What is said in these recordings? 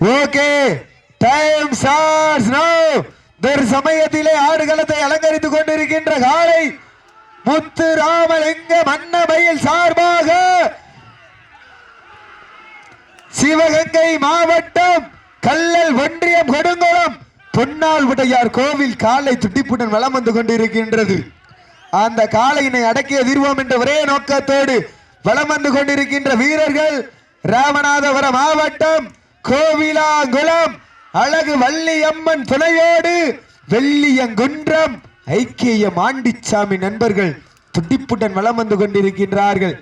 Okay time starts now தர் சமயத்திலே ஆடுகளத்தை அலங்கரித்துக் கொண்டிருக்கின்ற காலை முத்து ராமலிங்க மன்னபையில் சார்பாக சிவகங்கை மாவட்டம் கல்லல் ஒன்றியம் கொடுங்குளம் பொன்னால் உடையார் கோவில் காலை துட்டிப்புடன் வளம் வந்து கொண்டிருக்கின்றது. அந்த காளையினை அடக்கிய தீர்வோம் என்ற ஒரே நோக்கத்தோடு வளம் வந்து கொண்டிருக்கின்ற வீரர்கள் ராமநாதபுரம் மாவட்டம் கோவிலாங்குளம் அழகு வள்ளியம்மன் துணையோடு வெள்ளியங்குன்றம் ஐக்கிய மாண்டிச்சாமி நண்பர்கள் துடிப்புடன் வலம் வந்து கொண்டிருக்கின்றார்கள்.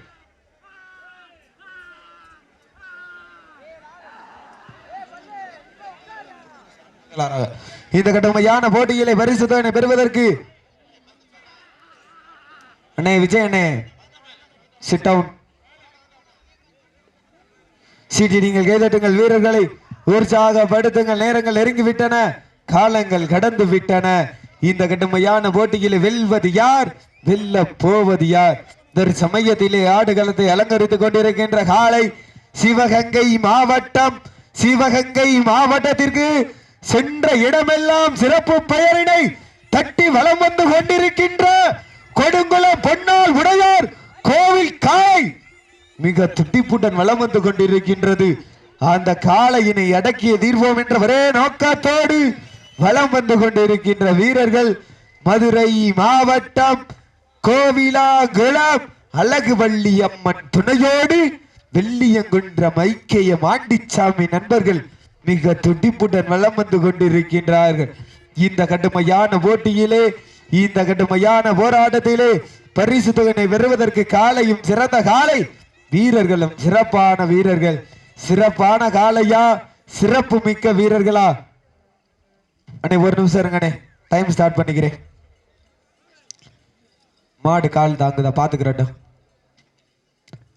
இந்த கடுமையான போட்டியிலே பரிசு தொகையினை பெறுவதற்கு அண்ணே விஜய் அண்ணே சிட் சீட்டி நீங்கள் கைதட்டுங்கள் வீரர்களை. உற்சாகப்படுத்துங்கள். நேரங்கள் நெருங்கி விட்டன காலங்கள் கடந்து விட்டன இந்த கடுமையான போட்டியிலே வெல்வது யார்? வெல்ல போவது யார்? இந்த சமயத்திலே ஆடுகளத்தை அலங்கரித்துக் கொண்டிருக்கின்ற காலை சிவகங்கை மாவட்டம் சிவகங்கை மாவட்டத்திற்கு சென்ற இடமெல்லாம் சிறப்பு பெயரினை தட்டி வலம் வந்து கொண்டிருக்கின்ற கொடுங்குளம் பொன்னால் உடையார் கோவில் காய் மிக துட்டிப்புடன் வலம் வந்து கொண்டிருக்கின்றது. அந்த காளையினை அடக்கிய தீர்வோம் என்ற ஒரே நோக்கத்தோடு வலம் வந்து கொண்டிருக்கின்ற வீரர்கள் மதுரை மாவட்டம் கோவிலாகுளம் அழகுவள்ளி அம்மன் துணையோடு வெள்ளியங்குன்ற மைக்கைய மாண்டிச்சாமி நண்பர்கள் மிக துடிப்புடன் வலம் வந்து கொண்டிருக்கின்றார்கள். இந்த கடுமையான போட்டியிலே இந்த கடுமையான போராட்டத்திலே பரிசு தொகையினை பெறுவதற்கு காலையும் சிறந்த காலை வீரர்களும் சிறப்பான வீரர்கள். சிறப்பான காலையா? சிறப்பு மிக்க வீரர்களா? அண்ணே ஒரு நிமிஷம் இருங்கண்ணே டைம் ஸ்டார்ட் பண்ணிக்கிறேன். மாடு கால் தாங்குதா? பாத்துக்கிறட்டும்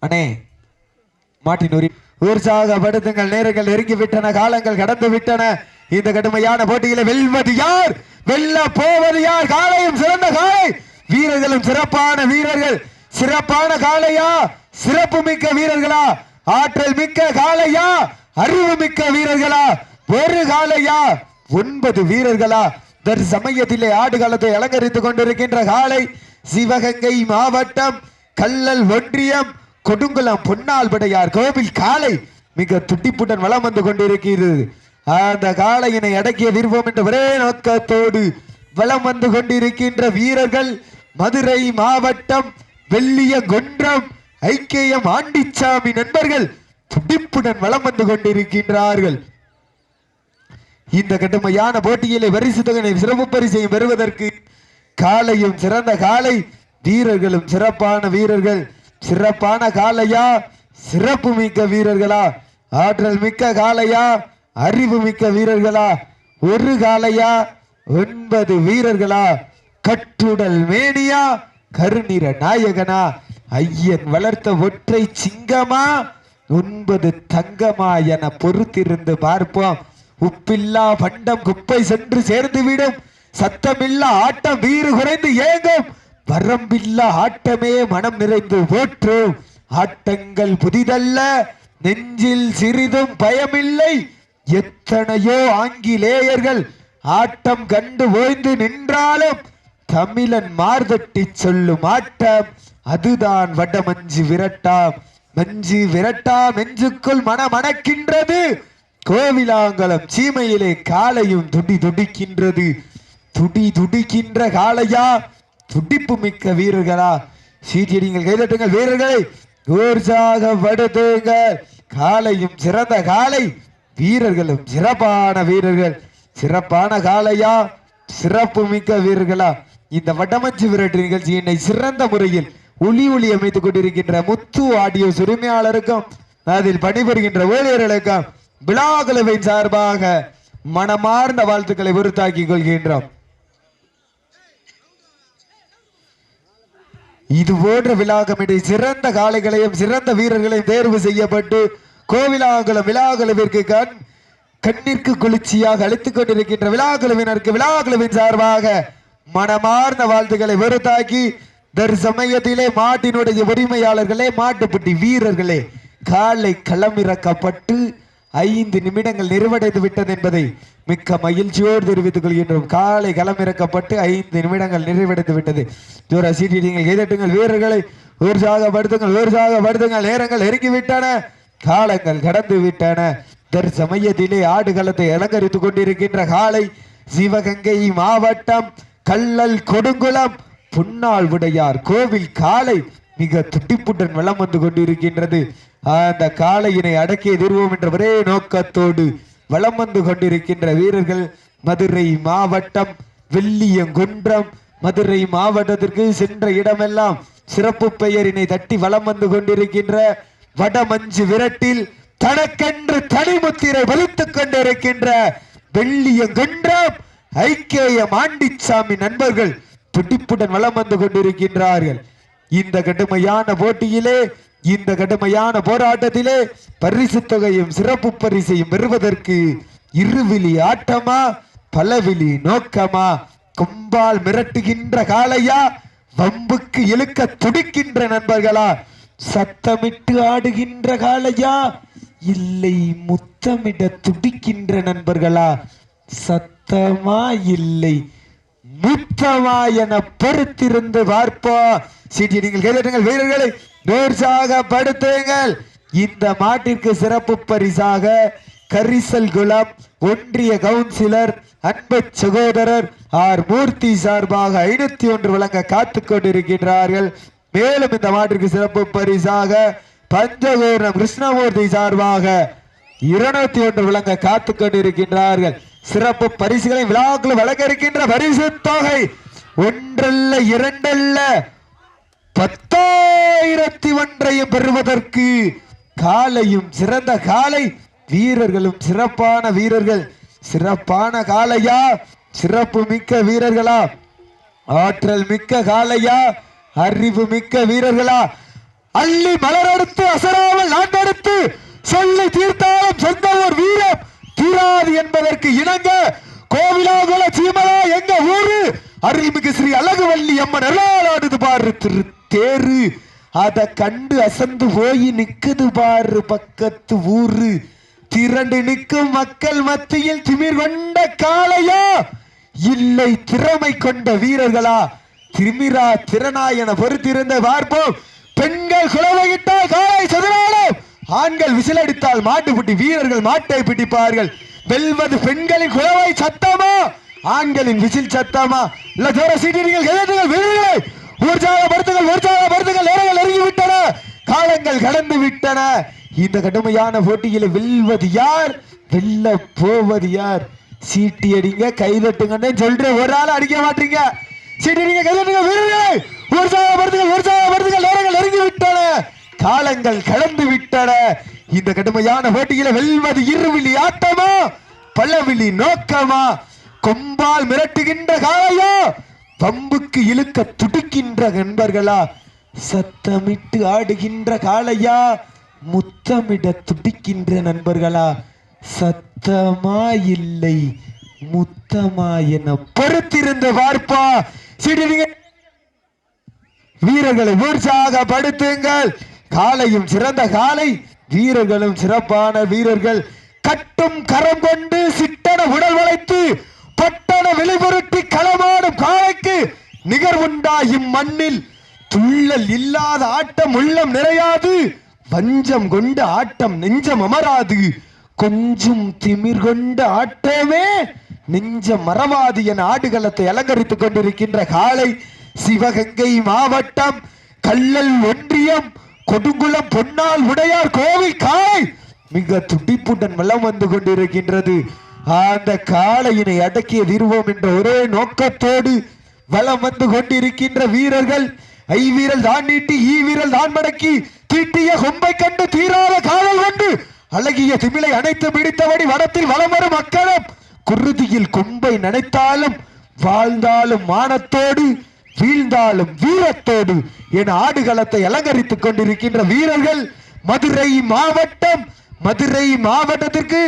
அண்ணே மாட்டின் உரி உற்சாகப்படுத்துங்கள். நேரங்கள் நெருங்கி விட்டன காலங்கள் கடந்து விட்டன இந்த கடுமையான போட்டியில வெல்வது யார்? வெல்ல போவது யார்? காலையும் சிறந்த காலை. வீரர்களும் சிறப்பான வீரர்கள். சிறப்பான காளையா சிறப்பு மிக்க வீரர்களா ஆற்றல் மிக்க காளையா அறிவு மிக்க வீரர்களா ஒரு காலையா ஒன்பது வீரர்களா. தர் சமயத்திலே ஆடுகளத்தை அலங்கரித்துக் கொண்டிருக்கின்ற காலை சிவகங்கை மாவட்டம் கல்லல் ஒன்றியம் கொடுங்குளம் பொன்னால் படையார் கோவில் காலை மிக துட்டிப்புடன் வளம் வந்து கொண்டிருக்கிறது. அந்த காளையினை அடக்கிய விருப்பம் என்ற ஒரே நோக்கத்தோடு வலம் வந்து கொண்டிருக்கின்ற வீரர்கள் மதுரை மாவட்டம் வெள்ளிய குன்றம் ஐக்கியம் ஆண்டிச்சாமி நண்பர்கள் துடிப்புடன் வலம் வந்து கொண்டிருக்கின்றார்கள். இந்த கடுமையான போட்டியிலே பரிசு தொகை சிறப்பு பரிசையும் பெறுவதற்கு காலையும் சிறந்த காலை வீரர்களும் சிறப்பான வீரர்கள் சிறப்பான காலையா சிறப்பு மிக்க வீரர்களா ஆற்றல் மிக்க காலையா அறிவு மிக்க வீரர்களா ஒரு காலையா ஒன்பது வீரர்களா கட்டுடல் மேனியா கருநிற நாயகனா ஐயன் வளர்த்த ஒற்றை சிங்கமா? ஒன்பது தங்கமா என பொறுத்திருந்து பார்ப்போம். உப்பில்லா பண்டம் குப்பை சென்று சேர்ந்து விடும் சத்தமில்லா ஆட்டம் வீறு குறைந்து ஏங்கும். வரம்பில்லா ஆட்டமே மனம் நிறைந்து ஓற்றும். ஆட்டங்கள் புதிதல்ல நெஞ்சில் சிறிதும் பயமில்லை. எத்தனையோ ஆங்கிலேயர்கள் ஆட்டம் கண்டு ஓய்ந்து நின்றாலும் தமிழன் மார்தட்டி சொல்லும் ஆட்டம் அதுதான் வடமஞ்சு விரட்டாம். மஞ்சு விரட்டா மெஞ்சுக்குள் மனமணக்கின்றது. கோவிலாங்கலம் சீமையிலே காலையும் துடி துடிக்கின்றது. துடி துடிக்கின்ற காலையா துடிப்பு மிக்க வீரர்களா? சீட்டியடிங்கள் கைதட்டுங்கள் வீரர்களை. உற்சாகப்படுத்துங்கள் காலையும் சிறந்த காலை வீரர்களும் சிறப்பான வீரர்கள். சிறப்பான காலையா சிறப்பு மிக்க வீரர்களா? இந்த வடமஞ்சு விரட்டு நிகழ்ச்சியினை சிறந்த முறையில் ஒளி ஒளி அமைத்துக் கொண்டிருக்கின்ற முத்து ஆடியோ உரிமையாளருக்கும் அதில் பணிபுரிகின்ற ஊழியர்களுக்கும் விழாக்குழுவின் சார்பாக மனமார்ந்த வாழ்த்துக்களை உறுத்தாக்கிக் கொள்கின்றோம். இது போன்ற விழா சிறந்த காளைகளையும் சிறந்த வீரர்களையும் தேர்வு செய்யப்பட்டு கோவிலாங்குளம் விழாக்குழுவிற்கு கண் கண்ணிற்கு குளிர்ச்சியாக அழித்துக் கொண்டிருக்கின்ற விழாக்குழுவினருக்கு விழாக்குழுவின் சார்பாக மனமார்ந்த வாழ்த்துக்களை வெறுத்தாக்கி தற்சமயத்திலே மாட்டினுடைய உரிமையாளர்களே மாட்டுப்பட்டி வீரர்களே காலை களமிறக்கப்பட்டு ஐந்து நிமிடங்கள் நிறைவடைந்து விட்டது என்பதை மிக்க மகிழ்ச்சியோடு தெரிவித்துக் கொள்கின்றோம். காலை களமிறக்கப்பட்டு ஐந்து நிமிடங்கள் நிறைவடைந்து விட்டது. ஜோரா சீட்டிடுங்கள் கைதட்டுங்கள் வீரர்களை உற்சாகப்படுத்துங்கள் உற்சாகப்படுத்துங்கள் நேரங்கள் நெருங்கிவிட்டன காலங்கள் கடந்து விட்டன. தற்சமயத்திலே ஆடுகளத்தை அலங்கரித்துக் கொண்டிருக்கின்ற காலை சிவகங்கை மாவட்டம் கள்ளல் கொடுங்குளம் புன்னாள் உடையார் கோவில் காலை மிக துடிப்புடன் வளம் வந்து கொண்டிருக்கின்றது. அந்த காளையினை அடக்கி எதிர்வோம் என்ற ஒரே நோக்கத்தோடு வளம் வந்து கொண்டிருக்கின்ற வீரர்கள் மதுரை மாவட்டம் வெள்ளியங்குன்றம் மதுரை மாவட்டத்திற்கு சென்ற இடமெல்லாம் சிறப்பு பெயரினை தட்டி வலம் வந்து கொண்டிருக்கின்ற வடமஞ்சு விரட்டில் தனக்கென்று தனிமுத்திரை வலித்துக் கொண்டிருக்கின்ற வெள்ளியங்குன்றம் ஐக்கிய மாண்டிச்சாமி நண்பர்கள் துடிப்புடன் வளம் வந்து கொண்டிருக்கின்றார்கள். இந்த கடுமையான போட்டியிலே இந்த கடுமையான போராட்டத்திலே பரிசு தொகையும் சிறப்பு பரிசையும் பெறுவதற்கு இருவிழி ஆட்டமா பலவிழி நோக்கமா கும்பால் மிரட்டுகின்ற காலையா வம்புக்கு இழுக்க துடிக்கின்ற நண்பர்களா சத்தமிட்டு ஆடுகின்ற காலையா இல்லை முத்தமிட துடிக்கின்ற நண்பர்களா சத்தமா இல்லை முத்தமா என பொறுத்திருந்து பார்ப்போம் சீட்டி நீங்கள் கைதட்டுங்கள் வீரர்களை உற்சாகப்படுத்துங்கள் இந்த மாட்டிற்கு சிறப்பு பரிசாக கரிசல் குலம் ஒன்றிய கவுன்சிலர் அன்பு சகோதரர் ஆர். மூர்த்தி சார்பாக ஐநூத்தி ஒன்று வழங்க காத்து கொண்டிருக்கின்றார்கள். மேலும் இந்த மாட்டிற்கு சிறப்பு பரிசாக பஞ்சகோரம் கிருஷ்ணமூர்த்தி சார்பாக இருநூத்தி ஒன்று வழங்க காத்து கொண்டிருக்கின்றார்கள். சிறப்பு பரிசுகளை விழாக்கள் வழங்க இருக்கின்ற பரிசு தொகை ஒன்றல்ல இரண்டல்ல பத்தாயிரத்தி ஒன்றையும் பெறுவதற்கு காலையும் சிறந்த காலை. வீரர்களும் சிறப்பான வீரர்கள். சிறப்பான காலையா? சிறப்பு மிக்க வீரர்களா? ஆற்றல் மிக்க காலையா? அறிவு மிக்க வீரர்களா? அள்ளி மலரெடுத்து அசராமல் நாட்டெடுத்து சொல்லி தீர்த்தாலும் சொந்த ஒரு வீரம் தீராது என்பதற்கு இணங்க கோவிலாகுல சீமலா எங்க ஊரு அருள்மிகு ஸ்ரீ அழகுவள்ளி அம்மன் அருளாடுது பாரு திரு தேரு அத கண்டு அசந்து போய் நிக்குது பாரு பக்கத்து ஊரு. திரண்டு நிற்கும் மக்கள் மத்தியில் திமிர் கொண்ட காளையா? இல்லை திறமை கொண்ட வீரர்களா? திமிரா திறனா என பொறுத்திருந்த பார்ப்போம். பெண்கள் குழவையிட்டால் காலை சதுராலும் ஆண்கள் விசிலடித்தால் மாட்டுப்பிட்டி வீரர்கள் மாட்டை பிடிப்பார்கள். வெல்வது பெண்களின் குழவை சத்தமா? ஆண்களின் விசில் சத்தமா? இல்ல ஜோர சீட்டிகள் கிழட்டுகள் வீரர்களை! உற்சாகப்படுத்துங்கள் உற்சாகப்படுத்துங்கள் நேரங்கள் நெருங்கி விட்டன காலங்கள் கடந்து விட்டன. இந்த கடுமையான போட்டியில் வெல்வது யார்? வெல்ல போவது யார்? சீட்டி அடிங்க கைதட்டுங்கன்னு சொல்றேன் ஒரு ஆள் அடிக்க மாட்டீங்க. சீட்டி அடிங்க கைதட்டுங்க வீரர்களே! உற்சாகப்படுத்துங்கள் உற்சாகப்படுத்துங்கள் நேரங்கள் நெருங்கி விட்டன காலங்கள் கடந்து விட்டன. இந்த கடுமையான போட்டியில வெல்வது இருவிழி ஆட்டமா? பலவிழி நோக்கமா? கொம்பால் மிரட்டுகின்ற காளையா? பம்புக்கு இழுக்க துடிக்கின்ற நண்பர்களா சத்தமிட்டு ஆடுகின்ற காளையா? முத்தமிட துடிக்கின்ற நண்பர்களா? சத்தமா இல்லை முத்தமா என பொறுத்திருந்து பார்ப்பா. சிடிங்க வீரர்களை உற்சாக படுத்துங்கள். காலையும் சிறந்த காலை வீரர்களும் சிறப்பான வீரர்கள். கட்டும் கரம் கொண்டு சிட்டன உடல் வளைத்து பட்டண வெளிபுரட்டி களமாடும் காலைக்கு நிகர் மண்ணில் துள்ளல் இல்லாத ஆட்டம் உள்ளம் நிறையாது. வஞ்சம் கொண்ட ஆட்டம் நெஞ்சம் அமராது. கொஞ்சம் திமிர் கொண்ட ஆட்டமே நெஞ்சம் மறவாது என ஆடுகளத்தை அலங்கரித்துக் கொண்டிருக்கின்ற காலை சிவகங்கை மாவட்டம் கள்ளல் ஒன்றியம் கொடுங்குளம் பொன்னால் உடையார் கோவில் காலை மிக துடிப்புடன் வலம் வந்து கொண்டிருக்கின்றது. அந்த காளையினை அடக்கிய விருவோம் என்ற ஒரே நோக்கத்தோடு வலம் வந்து கொண்டிருக்கின்ற வீரர்கள் ஐ வீரல் தான் நீட்டி ஈ வீரல் தான் மடக்கி தீட்டிய கொம்பை கண்டு தீராத காதல் கொண்டு அழகிய திமிலை அணைத்து பிடித்தபடி வடத்தில் வலம் வரும் மக்களும் குருதியில் கொம்பை நினைத்தாலும் வாழ்ந்தாலும் மானத்தோடு வீழ்ந்தாலும் வீரத்தோடு என ஆடுகளத்தை அலங்கரித்துக் கொண்டிருக்கின்ற வீரர்கள் மதுரை மாவட்டம் மதுரை மாவட்டத்திற்கு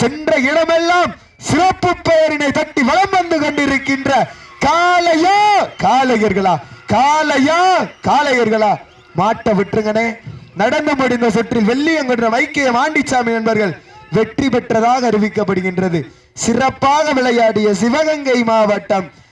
சென்ற இடமெல்லாம் சிறப்பு பெயரினை தட்டி வளம் வந்து கொண்டிருக்கின்ற காளையா காளையர்களா காளையா காளையர்களா. மாட்ட விட்டுருங்கனே நடந்து முடிந்த சுற்றில் வெள்ளியங்குன்ற வைக்கிய மாண்டிச்சாமி நண்பர்கள் வெற்றி பெற்றதாக அறிவிக்கப்படுகின்றது. சிறப்பாக விளையாடிய சிவகங்கை மாவட்டம்